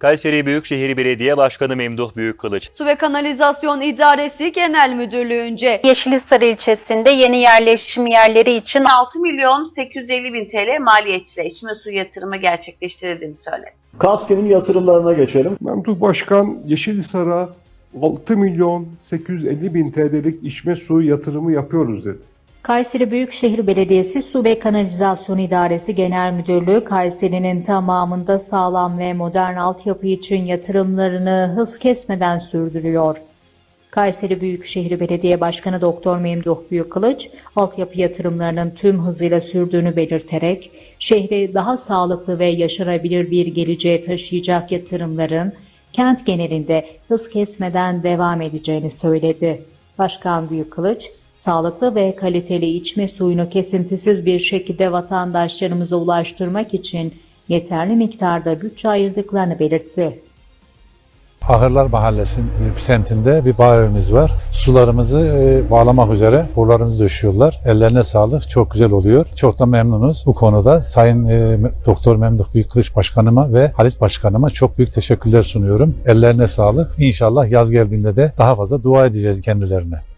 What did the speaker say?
Kayseri Büyükşehir Belediye Başkanı Memduh Büyükkılıç, Su ve Kanalizasyon İdaresi Genel Müdürlüğü'nce Yeşilhisar ilçesinde yeni yerleşim yerleri için 6 milyon 850 bin TL maliyetle içme suyu yatırımı gerçekleştirildiğini söyledi. Kaske'nin yatırımlarına geçelim. Memduh Başkan Yeşilhisar'a 6 milyon 850 bin TL'lik içme suyu yatırımı yapıyoruz dedi. Kayseri Büyükşehir Belediyesi Su ve Kanalizasyon İdaresi Genel Müdürlüğü Kayseri'nin tamamında sağlam ve modern altyapı için yatırımlarını hız kesmeden sürdürüyor. Kayseri Büyükşehir Belediye Başkanı Doktor Memduh Büyükkılıç, altyapı yatırımlarının tüm hızıyla sürdüğünü belirterek, şehri daha sağlıklı ve yaşanabilir bir geleceğe taşıyacak yatırımların kent genelinde hız kesmeden devam edeceğini söyledi. Başkan Büyükkılıç, sağlıklı ve kaliteli içme suyunu kesintisiz bir şekilde vatandaşlarımıza ulaştırmak için yeterli miktarda bütçe ayırdıklarını belirtti. Ahırlar Mahallesi semtinde bir bağ evimiz var. Sularımızı e, bağlamak üzere borularımızı döşüyorlar. Ellerine sağlık. Çok güzel oluyor. Çok da memnunuz bu konuda. Sayın e, Doktor Memduh Büyükkılıç Başkanıma ve Halit Başkanıma çok büyük teşekkürler sunuyorum. Ellerine sağlık. İnşallah yaz geldiğinde de daha fazla dua edeceğiz kendilerine.